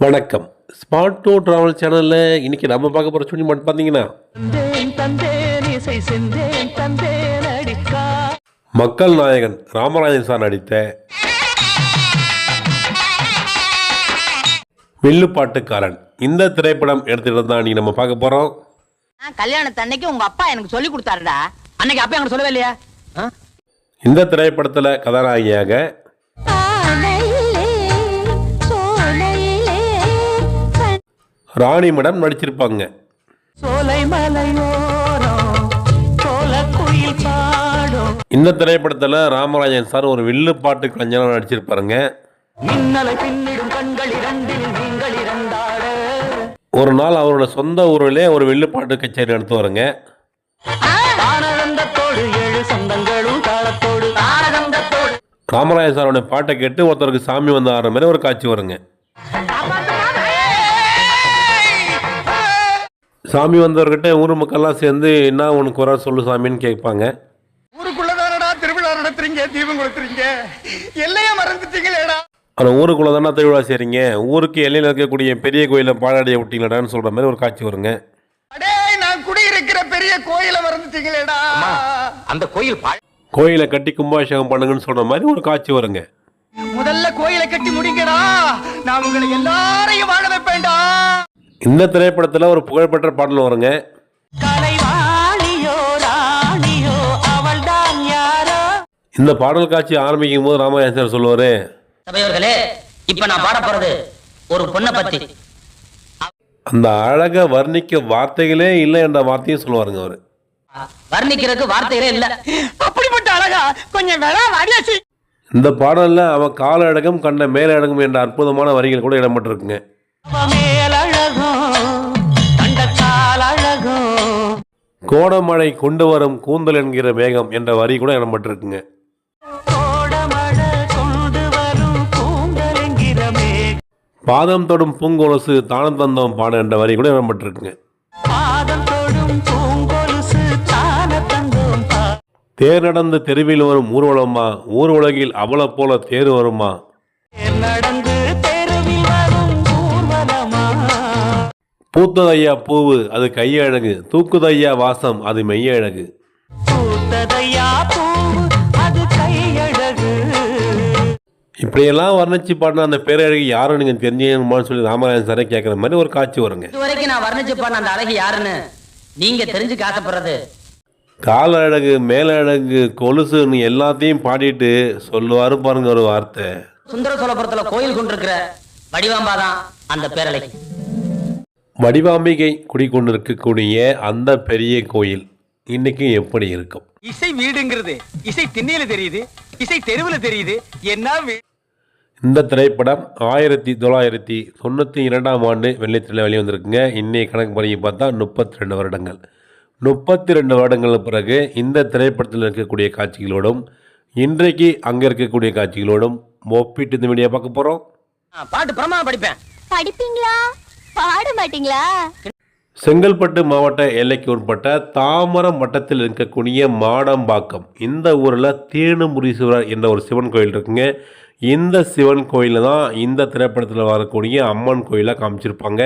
வணக்கம். Smart two travel சேனலில் இன்னைக்கு நம்ம பார்க்க போகிற சொல்லி மட்டும் பார்த்தீங்கன்னா மக்கள் நாயகன் ராமராஜன் சார் நடித்த வில்லுப்பாட்டுக்காரன் இந்த திரைப்படம் எடுத்துகிட்டு தான் இன்னைக்கு நம்ம பார்க்க போகிறோம் கல்யாணத்தன்னைக்கு உங்க அப்பா எனக்கு சொல்லி கொடுத்தாருடா. அன்னைக்கு அப்பா எனக்கு சொல்லவே இல்லையா? ஆ? இந்த திரைப்படத்தில் கதாநாயகியாக ராணி மேடம் நடிச்சிருப்பாங்க. இந்த திரைப்படத்தில் ராமராஜன் சார் ஒரு வில்லுப்பாட்டு கலைஞராக நடிச்சிருப்பாருங்க. ஒரு நாள் அவரோட சொந்த ஊரிலே ஒரு வில்லுப்பாட்டு கச்சேரி நடத்துவாருங்க. வருங்க ராமராஜன் சாரோட பாட்டை கேட்டு ஒருத்தருக்கு சாமி வந்து ஆடுற மாதிரி ஒரு காட்சி வருங்க. சாமி வந்தவர்கிட்ட ஊர் மக்கள்லாம் சேர்ந்து என்ன உனக்கு வர சொல்லு சாமின்னு கேட்பாங்க. ஊருக்குள்ளதானடா திருவிழா நடத்துறீங்க தீபம் கொளுத்துறீங்க? எல்லைய மறந்துட்டீங்களேடா. ஆனால் ஊருக்குள்ளே தானே திருவிழா செய்கிறீங்க ஊருக்கு எல்லையில் இருக்கக்கூடிய பெரிய கோயிலை பாடாடிய விட்டீங்களாடான்னு சொல்கிற மாதிரி ஒரு காட்சி வருங்க. அடே நான் குடியிருக்கிற பெரிய கோயில மறந்துட்டீங்களேடா. அந்த கோயில் பா கோயிலை கட்டி கும்பாபிஷேகம் பண்ணுங்கன்னு சொல்கிற மாதிரி ஒரு காட்சி வருங்க. முதல்ல கோயிலை கட்டி முடிங்கடா. நான் உங்களை எல்லாரையும் வாழ வைப்பேன்டா. இந்த திரைப்படத்தில் ஒரு புகழ்பெற்ற பாடல் வருங்க. கலைவாணியோ ராணியோ அவள்தான் யாரோ? இந்த பாடல் காட்சி ஆரம்பிக்கும் போது ராமராஜன் சார் சொல்லுவார் சபையோர்களே இப்ப நான் பாட போறது ஒரு பொண்ணை பத்தி. அந்த அழகை வர்ணிக்க வார்த்தைகளே இல்லை என்ற வார்த்தையும் சொல்லுவாருங்க அவர். வர்ணிக்கிறதுக்கு வார்த்தைகளே இல்ல. அப்படிப்பட்ட அழகா கொஞ்சம் இந்த பாடலில் அவன் கால அழகும் கண்ட மேலழகும் என்ற அற்புதமான வரிகள் கூட இடம்பெற்றிருக்குங்க. கோடமழை கொண்டு வரும் கூந்தல் என்கிற மேகம் என்ற வரி கூட இடம்பெற்றிருக்குங்க. பாதம் தொடும் பூங்கொலசு தானம் தந்தம் பாட என்ற வரி கூட இடம்பெற்றிருக்குங்க. தேர் நடந்து தெருவில் வரும் ஊர்வலமா ஊர் உலகில் அவளை போல தேர் வருமா? பூத்ததையா பூவு அது கையழகு. தூக்குதையா வாசம் அது மெய்யழகு. இப்படியெல்லாம் வர்ணிச்சு பாடின அந்த பேரழகு யாரும் நீங்கள் தெரிஞ்சுக்கணுமான்னு சொல்லி ராமராஜன் சாரே கேட்குற மாதிரி ஒரு காட்சி வருங்க. இது வரைக்கும் நான் வர்ணிச்சு பண்ண அந்த அழகு யாருன்னு நீங்க தெரிஞ்சுக்க ஆசைப்படுறது கால அழகு மேல அழகு கொலுசுன்னு எல்லாத்தையும் பாடிட்டு சொல்லுவாரு பாருங்க ஒரு வார்த்தை. சுந்தர சோழபுரத்துல கோயில் கொண்டிருக்கிற வடிவாம்பாதான் அந்த பேரலை வடிவாம்பிகை குடிக்கொண்டிருக்கக்கூடிய அந்த பெரிய கோயில் இன்னைக்கு எப்படி இருக்கும்? இசை வீடுங்கிறது இசை திண்ணையில தெரியுது இசை தெருவுல தெரியுது. என்ன இந்த திரைப்படம் ஆயிரத்தி தொள்ளாயிரத்தி தொண்ணூற்றி இரண்டாம் ஆண்டு வெள்ளித்திரையில் வெளிவந்திருக்குங்க. இன்னைய கணக்கு பண்ணி பார்த்தா முப்பத்தி ரெண்டு வருடங்கள். முப்பத்தி ரெண்டு வருடங்களுக்கு பிறகு இந்த திரைப்படத்தில் இருக்கக்கூடிய காட்சிகளோடும் இன்றைக்கு அங்கே இருக்கக்கூடிய காட்சிகளோடும் ஒப்பிட்டு இந்த வீடியோ பார்க்க போகிறோம் பாட்டு பிரமா படிப்பேன். படிப்பீங்களா? பாட மாட்டீங்களா செங்கல்பட்டு மாவட்ட எல்லைக்கு உட்பட்ட தாமரம் வட்டத்தில் இருக்கக்கூடிய மாடம்பாக்கம். இந்த ஊரில் தேனுமுரீஸ்வரர் என்ற ஒரு சிவன் கோயில் இருக்குங்க. இந்த சிவன் கோயிலில் தான் இந்த திரைப்படத்தில் வரக்கூடிய அம்மன் கோயிலை காமிச்சிருப்பாங்க.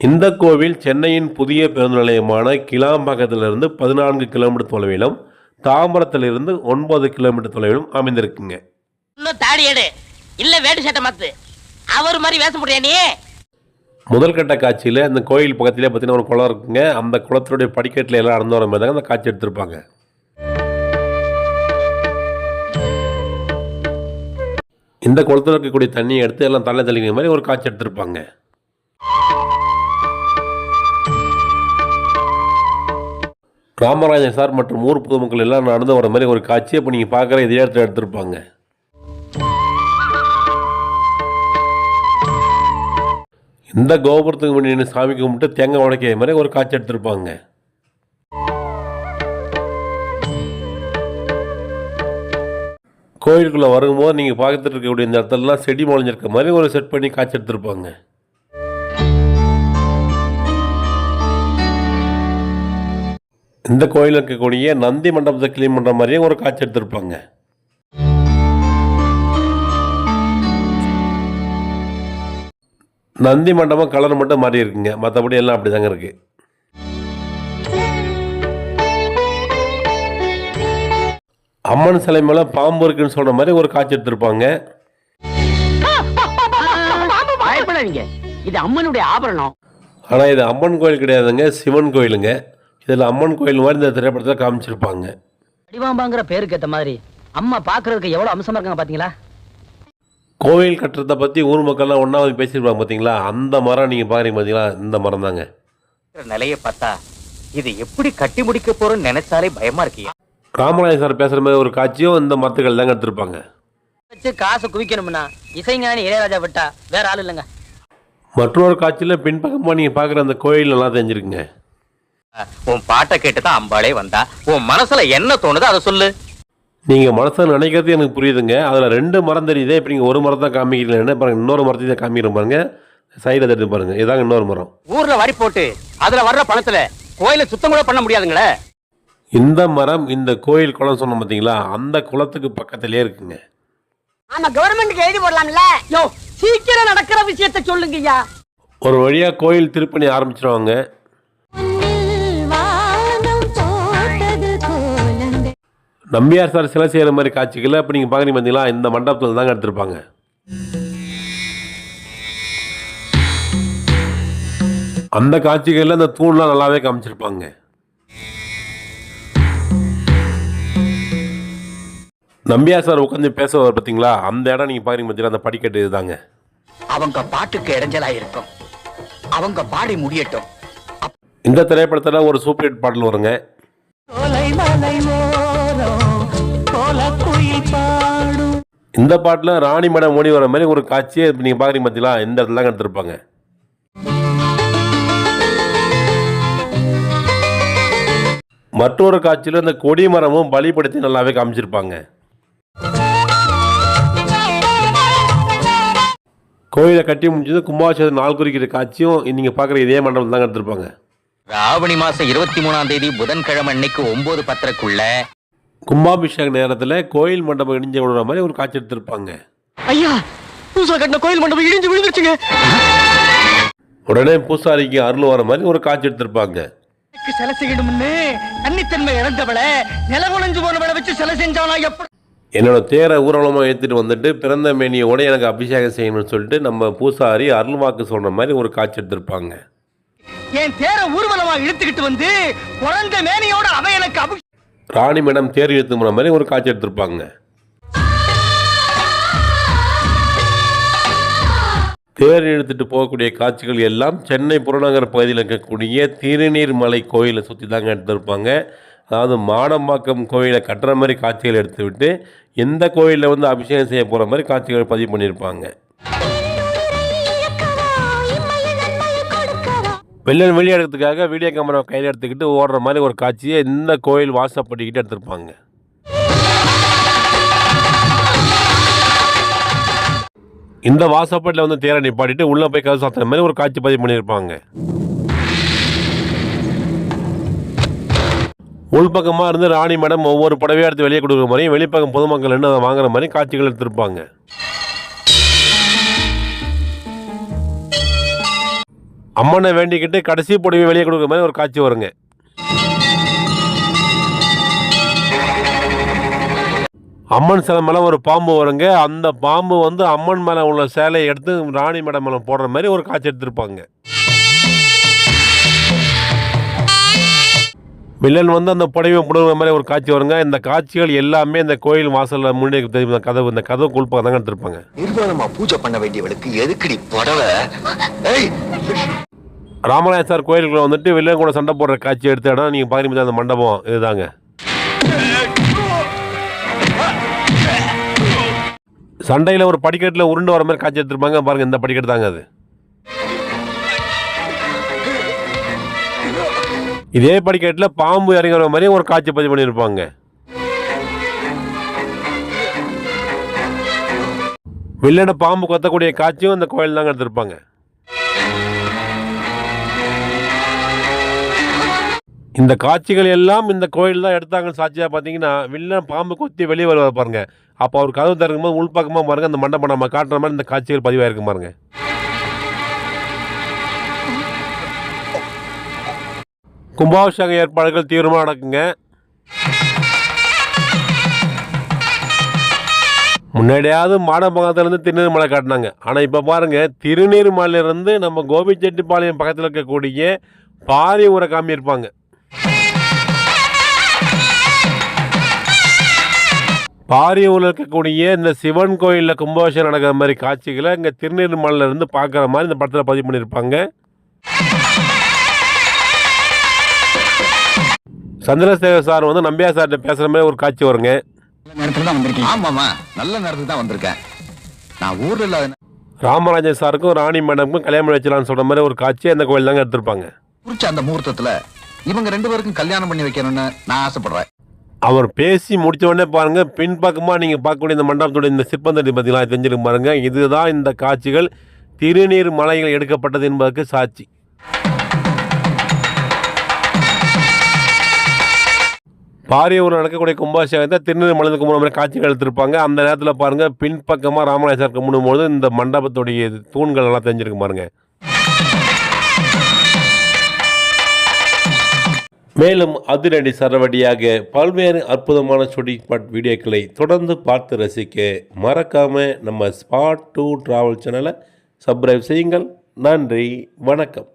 இந்த கோவில் சென்னையின் புதிய பேருந்து நிலையமான கிளாம்பாக்கத்திலிருந்து பதினான்கு கிலோமீட்டர் தொலைவிலும் தாம்பரத்திலிருந்து ஒன்பது கிலோமீட்டர் தொலைவிலும் அமைந்திருக்குங்க. இன்னும் தாடி எடு. இல்ல வேட்டு சட்டை மாத்து. அவர் மாதிரி வேச முடியா நீ? முதல் கட்ட காட்சியில் அந்த கோயில் பக்கத்திலே பார்த்தீங்கன்னா ஒரு குளம் இருக்குங்க. அந்த குளத்தினுடைய படிக்கட்டில் எல்லாம் நடந்து வர மாதிரி தாங்க அந்த காட்சி எடுத்திருப்பாங்க. இந்த குளத்தில் இருக்கக்கூடிய தண்ணியை எடுத்து எல்லாம் தள்ள தெளிக்கிற மாதிரி ஒரு காட்சி எடுத்திருப்பாங்க. ராமராஜன் சார் மற்றும் ஊர் பொதுமக்கள் எல்லாம் நடந்து வர மாதிரி ஒரு காட்சி இப்போ நீங்கள் பார்க்குற இதே இடத்துல எடுத்திருப்பாங்க. இந்த கோபுரத்துக்கு முன்னாடி சாமி கும்பிட்டு தேங்காய் உடைக்கிற மாதிரி ஒரு காட்சி எடுத்திருப்பாங்க. கோயிலுக்குள்ளே வரும்போது நீங்கள் பார்த்துட்டு இருக்கக்கூடிய இந்த இடத்துலலாம் செடி முளைஞ்சிருக்க மாதிரி ஒரு செட் பண்ணி காய்ச்சி எடுத்திருப்பாங்க. இந்த கோயிலில் இருக்கக்கூடிய நந்தி மண்டபத்தை கிளீன் பண்ணுற மாதிரியே ஒரு காட்சி எடுத்திருப்பாங்க. நந்தி மண்டபம் கலர் மட்டும் மாறி இருக்குங்க. மற்றபடி எல்லாம் அப்படி தாங்க இருக்குது அம்மன் சிலை மேலே பாம்பு இருக்குன்னு சொல்கிற மாதிரி ஒரு காட்சி எடுத்திருப்பாங்க. இது அம்மனுடைய ஆபரணம். ஆனால் இது அம்மன் கோயில் கிடையாதுங்க. சிவன் கோயிலுங்க. இதில் அம்மன் கோயில் மாதிரி இந்த திரைப்படத்தில் காமிச்சிருப்பாங்க. அடிவாம்பாங்கிற பேருக்கு ஏத்த மாதிரி அம்மா பாக்குறதுக்கு எவ்வளவு அம்சமா இருக்காங்க பாத்தீங்களா? கோவில் கட்டுறதை பற்றி ஊர் மக்கள்லாம் ஒன்றா வந்து பேசியிருப்பாங்க பார்த்தீங்களா அந்த மரம் நீங்கள் பாருங்க பார்த்தீங்களா இந்த மரம் தாங்க நிலைய பார்த்தா இது எப்படி கட்டி முடிக்க போறோம்னு நினைச்சாலே பயமா இருக்கியா ராமராஜ் சார் பேசுகிற மாதிரி ஒரு காட்சியும் இந்த மரத்துக்கள் தாங்க எடுத்திருப்பாங்க. வச்சு காசு குவிக்கணும்னா இசைஞானி இளையராஜா விட்டா வேற ஆள் இல்லைங்க. மற்றொரு காட்சியில் பின்பக்கமாக நீங்கள் பார்க்குற அந்த கோயில் நல்லா தெரிஞ்சிருக்குங்க. உன் பாட்டை கேட்டு தான் அம்பாளே வந்தா. உன் மனசுல என்ன தோணுதோ அதை சொல்லு. நீங்கள் மனசில் நினைக்கிறது எனக்கு புரியுதுங்க. அதில் ரெண்டு மரம் தெரியுதே இப்போ நீங்கள் ஒரு மரம் தான் காமிக்கிறீங்க பாருங்க இன்னொரு மரத்தையும் காமிக்கிறேன் பாருங்க. சைடில் தெரிஞ்சு பாருங்க இதாங்க இன்னொரு மரம். ஊர்ல வரி போட்டு அதுல வர்ற பணத்துல கோயிலை சுத்தம் கூட பண்ண முடியாதுங்களே. இந்த மரம் இந்த கோயில் குளம் சொன்னோம் பார்த்தீங்களா அந்த குளத்துக்கு பக்கத்திலே இருக்குங்க. ஆமா கவர்மெண்ட்டுக்கு எழுதி போடலாம்ல. யோ சீக்கிரம் நடக்கிற விஷயத்த சொல்லுங்கய்யா. ஒரு வழியாக கோயில் திருப்பணி ஆரம்பிச்சிருவாங்க. நம்பியார் சார் சிலை செய்கிற மாதிரி காட்சிகளை இப்போ நீங்கள் பார்க்குறீங்க பார்த்தீங்களா இந்த மண்டபத்தில் தாங்க எடுத்திருப்பாங்க. அந்த காட்சிகளில் அந்த தூண்லாம் நல்லாவே காமிச்சிருப்பாங்க. நம்பியார் சார் உட்காந்து பேசுவார் பார்த்தீங்களா அந்த இடம் நீங்கள் பார்க்குறீங்க பார்த்தீங்களா அந்த படிக்கட்டு இதுதாங்க. அவங்க பாட்டுக்கு இடைஞ்சலா இருக்கும். அவங்க பாடி முடியட்டும். இந்த திரைப்படத்தில் ஒரு சூப்பர் ஹிட் பாடல் வருங்க. இந்த பாட்டில் ராணி மேடம் ஓடி வர மாதிரி ஒரு காட்சியை இப்போ நீங்கள் பார்க்குறீங்க பார்த்தீங்களா இந்த இடத்துல தான் எடுத்திருப்பாங்க மற்றொரு காட்சியில் இந்த கொடி மரமும் பலிப்படுத்தி நல்லாவே காமிச்சிருப்பாங்க. கோயிலை கட்டி முடிஞ்சது கும்பாபிஷேகம் நாள் குறிக்கிற காட்சியும் நீங்கள் பார்க்குற இதே மண்டபத்தில் தான் எடுத்திருப்பாங்க ராவணி மாசம் இருபத்தி மூணாம் தேதி புதன்கிழமை அன்னைக்கு ஒன்பது பத்திரக்குள்ள கும்பாபிஷேக நேரத்தில் கோயில் மண்டபம் இடிஞ்சு விடுற மாதிரி ஒரு காட்சி எடுத்திருப்பாங்க. ஐயா புதுசா கட்டின கோயில் மண்டபம் இடிஞ்சு விழுந்துருச்சுங்க. உடனே பூசாரிக்கு அருள் வர மாதிரி ஒரு காட்சி எடுத்திருப்பாங்க. சிலை செய்யணும்னு தன்னித்தன்மை இழந்தவளை நிலகுலைஞ்சு போனவளை வச்சு சிலை செஞ்சானா எப்படி என்னோட தேரை ஊர்வலமாக எடுத்துகிட்டு வந்துட்டு பிறந்த மேனியோட எனக்கு அபிஷேகம் செய்யணும்னு சொல்லிட்டு நம்ம பூசாரி அருள்வாக்கு சொல்கிற மாதிரி ஒரு காட்சி எடுத்திருப்பாங்க. என் தேர ஊர்வலமா இழுத்துக்கிட்டு வந்து குழந்த மேனியோட அவன் எனக்கு அபு ராணி மேடம் தேர் இழுத்து போன மாதிரி ஒரு காட்சி எடுத்திருப்பாங்க. தேர் இழுத்துட்டு போகக்கூடிய காட்சிகள் எல்லாம் சென்னை புறநகர் பகுதியில் இருக்கக்கூடிய திருநீர்மலை கோயிலை சுற்றி தாங்க எடுத்திருப்பாங்க. அதாவது மாடம்பாக்கம் கோயிலை கட்டுற மாதிரி காட்சிகள் எடுத்துவிட்டு எந்த கோயிலில் வந்து அபிஷேகம் செய்ய போகிற மாதிரி காட்சிகள் பதிவு பண்ணியிருப்பாங்க. கொடுக்கவா வெள்ளன் வெளியே எடுக்கிறதுக்காக வீடியோ கேமரா கையில் எடுத்துக்கிட்டு ஓடுற மாதிரி ஒரு காட்சியை இந்த கோயில் வாசப்படிக்கிட்டு எடுத்திருப்பாங்க. இந்த வாசப்பட்டில் வந்து தேரை நிப்பாட்டிட்டு உள்ளே போய் கதவு சாத்துற மாதிரி ஒரு காட்சி பதிவு பண்ணியிருப்பாங்க. உள்பக்கமாக இருந்து ராணி மேடம் ஒவ்வொரு புடவையாக எடுத்து வெளியே கொடுக்குற மாதிரியும் வெளிப்பக்கம் பொதுமக்கள் என்ன வாங்குற மாதிரி காட்சிகள் எடுத்திருப்பாங்க. அம்மனை வேண்டிக்கிட்டு கடைசி புடவை வெளியே கொடுக்குற மாதிரி ஒரு காட்சி வருங்க. அம்மன் சிலை மேலே ஒரு பாம்பு வருங்க. அந்த பாம்பு வந்து அம்மன் மேலே உள்ள சேலையை எடுத்து ராணி மேடம் மேலே போடுற மாதிரி ஒரு காட்சி எடுத்திருப்பாங்க. வில்லன் வந்து அந்த புடவை புடுங்குற மாதிரி ஒரு காட்சி வருங்க. இந்த காட்சிகள் எல்லாமே இந்த கோயில் வாசலில் முன்னாடி தெரியும்? இந்த கதவு இந்த கதவு குழுப்பாக தாங்க எடுத்திருப்பாங்க. நிர்வாணமா பூஜை பண்ண வேண்டியவளுக்கு எதுக்குடி புடவை? ஏய்! ராமராஜ் சார் கோயிலுக்குள்ள வந்துட்டு வில்லன் கூட சண்டை போடுற காட்சி எடுத்த இடம் நீங்கள் பார்க்குறீங்க அந்த மண்டபம். இதுதாங்க. சண்டையில் ஒரு படிக்கட்டில் உருண்டு வர மாதிரி காட்சி எடுத்திருப்பாங்க. பாருங்க இந்த படிக்கட்டு தாங்க அது. இதே படிக்கட்டில் பாம்பு இறங்குற மாதிரி ஒரு காட்சி பதிவு பண்ணியிருப்பாங்க. வில்லனை பாம்பு கொத்தக்கூடிய காட்சியும் அந்த கோயில் தாங்க எடுத்திருப்பாங்க. இந்த காட்சிகள் எல்லாம் இந்த கோயில் தான் எடுத்தாங்கன்னு சாட்சியாக பார்த்தீங்கன்னா வில்லன் பாம்பு கொத்தி வெளியே வருவார் பாருங்க. அப்போ அவர் கதவு திறக்கும்போது உள்பக்கமாக பாருங்க அந்த மண்டபம் நம்ம காட்டுற மாதிரி இந்த காட்சிகள் பதிவாயிருக்கு பாருங்க. கும்பாபிஷேக ஏற்பாடுகள் தீவிரமாக நடக்குங்க. முன்னாடியாவது மாடம்பகத்திலேருந்து திருநீர்மலை காட்டினாங்க. ஆனால் இப்போ பாருங்கள் திருநீர்மலையிலேருந்து நம்ம கோபிச்செட்டிப்பாளையம் பக்கத்தில் இருக்கக்கூடிய பாரி ஊரை காமியிருப்பாங்க. பாரியூரில் இருக்கக்கூடிய இந்த சிவன் கோயிலில் கும்பாபிஷேகம் நடக்கிற மாதிரி காட்சிகளை இங்கே திருநீர்மலையில இருந்து பார்க்குற மாதிரி இந்த படத்தில் பதிவு பண்ணியிருப்பாங்க. சந்திரசேகர் சார் வந்து நம்பியார் சார்கிட்ட பேசுகிற மாதிரி ஒரு காட்சி வருங்க. நேரத்துல தான் வந்திருக்கேன் ஆமாமா நல்ல நேரத்துக்கு தான் வந்திருக்கேன். நான் ஊர்ல இல்லாத ராமராஜன் சாருக்கும் ராணி மேடமுக்கும் கல்யாணம் வச்சலாம்னு சொல்கிற மாதிரி ஒரு காட்சி அந்த கோயில் தாங்க எடுத்திருப்பாங்க. குறிச்ச அந்த முகூர்த்தத்துல இவங்க ரெண்டு பேருக்கும் கல்யாணம் பண்ணி வைக்கணும்னு நான் ஆசைப்படுறேன். அவர் பேசி முடிச்ச உடனே பாருங்க பின்பக்கமாக நீங்கள் பார்க்கக்கூடிய இந்த மண்டபத்துடைய இந்த சிற்பந்தடி பார்த்தீங்களா தெரிஞ்சிருக்கு பாருங்க. இதுதான் இந்த காட்சிகள் திருநீர் மலைகள் எடுக்கப்பட்டது என்பதற்கு சாட்சி. பாரியூர் நடக்கக்கூடிய கும்பாபிஷேகத்தை திருநீர் மலை கும்பிட காட்சிகள் எடுத்திருப்பாங்க. அந்த நேரத்தில் பாருங்கள் பின்பக்கமாக ராமராஜர் கும்பிடும்போது இந்த மண்டபத்துடைய தூண்கள் எல்லாம் தெரிஞ்சிருக்கு பாருங்கள் மேலும் அதிரடி சரவடியாக பல்வேறு அற்புதமான ஷூட்டிங் ஸ்பாட் வீடியோக்களை தொடர்ந்து பார்த்து ரசிக்க மறக்காமல் நம்ம ஸ்பாட் டூ ட்ராவல் சேனலை சப்ஸ்கிரைப் செய்யுங்கள். நன்றி வணக்கம்.